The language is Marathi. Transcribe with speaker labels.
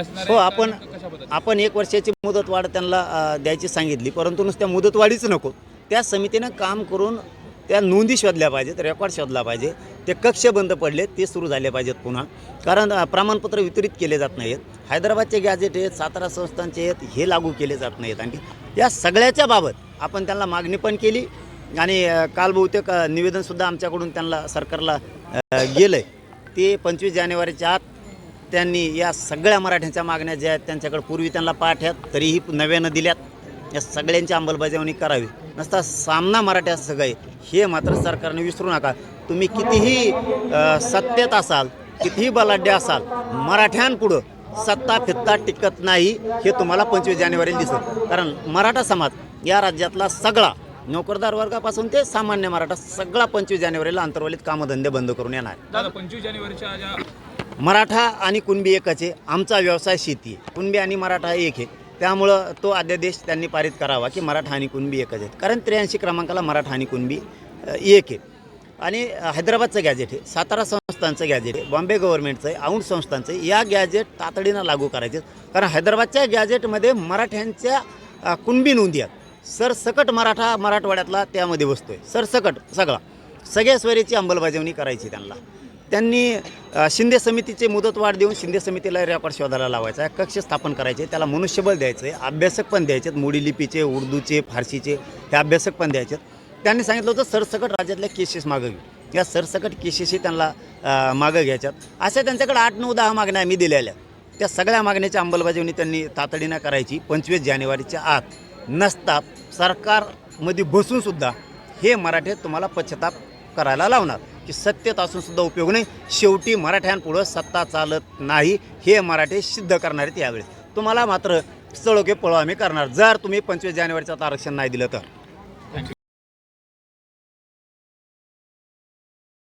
Speaker 1: असणार
Speaker 2: हो आपण आपण एक वर्षाची मुदतवाढ त्यांना द्यायची सांगितली परंतु नुसत्या मुदतवाढीच नको. त्या समितीनं काम करून त्या नोंदी शोधल्या पाहिजेत रेकॉर्ड शोधला पाहिजे. ते कक्ष बंद पडले ते सुरू झाले पाहिजेत पुन्हा. कारण प्रमाणपत्र वितरित केले जात नाहीत. हैदराबादचे गॅजेट आहेत सातारा संस्थांचे आहेत हे लागू केले जात नाहीत आणखी. या सगळ्याच्या बाबत आपण त्यांना मागणी पण केली आणि काल बहुतेक निवेदनसुद्धा आमच्याकडून त्यांना सरकारला गेलं आहे ते पंचवीस जानेवारीच्या आत त्यांनी या सगळ्या मराठ्यांच्या मागण्या ज्या आहेत त्यांच्याकडे पूर्वी त्यांना पाठ्यात तरीही नव्यानं दिल्यात. या सगळ्यांची अंमलबजावणी करावी. नसता सामना मराठ्या सगळे हे मात्र सरकारने विसरू नका. तुम्ही कितीही सत्तेत असाल कितीही बलाढ्य असाल मराठ्यांपुढं सत्ता फित्ता टिकत नाही हे तुम्हाला पंचवीस जानेवारीला दिसेल. कारण मराठा समाज या राज्यातला सगळा नोकरदार वर्गापासून ते सामान्य मराठा सगळा पंचवीस जानेवारीला अंतर्वलित कामधंदे बंद करून येणार.
Speaker 1: पंचवीस जानेवारीच्या
Speaker 2: मराठा आणि कुणबी एकच आहे. आमचा व्यवसाय शेती आहे. कुणबी आणि मराठा एक आहे. त्यामुळं तो अध्यादेश त्यांनी पारित करावा की मराठा आणि कुणबी एकच आहेत. कारण त्र्याऐंशी क्रमांकाला मराठा आणि कुणबी एक आहे आणि हैदराबादचं गॅजेट आहे. सातारा संस्थांचं गॅजेट आहे. बॉम्बे गव्हर्नमेंटचं आहे. औंड संस्थांचं आहे. या गॅजेट तातडीनं लागू करायचे कारण हैदराबादच्या गॅजेटमध्ये मराठ्यांच्या कुणबी नोंदी आहेत. सरसकट मराठा मराठवाड्यातला त्यामध्ये बसतो आहे सरसकट सगळा. सगळ्या स्वरीची अंमलबजावणी करायची त्यांना. त्यांनी शिंदे समितीचे मुदतवाढ देऊन शिंदे समितीला रेकॉर्ड शोधायला लावायचा. आहे कक्ष स्थापन करायचे त्याला मनुष्यबळ द्यायचं आहे अभ्यासक पण द्यायचे आहेत मोडी लिपीचे उर्दूचे फारसीचे हे अभ्यासक पण द्यायचे आहेत त्यांनी सांगितलं होतं सरसकट राज्यातल्या केसेस मागं घेऊ. या सरसकट केसेसही त्यांना मागं घ्यायच्यात. अशा त्यांच्याकडे आठ नऊ दहा मागण्या आम्ही दिलेल्या. त्या सगळ्या मागण्याची अंमलबजावणी त्यांनी तातडीनं करायची. पंचवीस जानेवारीच्या आत नसता सरकारमध्ये बसूनसुद्धा हे मराठे तुम्हाला पश्चाताप करायला लावणार की सत्तेत असून सुद्धा उपयोग नाही. शेवटी मराठ्यांपुढं सत्ता चालत नाही हे मराठे सिद्ध करणार आहेत यावेळेस तुम्हाला मात्र चळोके पळो आम्ही करणार. जर तुम्ही पंचवीस जानेवारीचं आरक्षण नाही दिलं तर.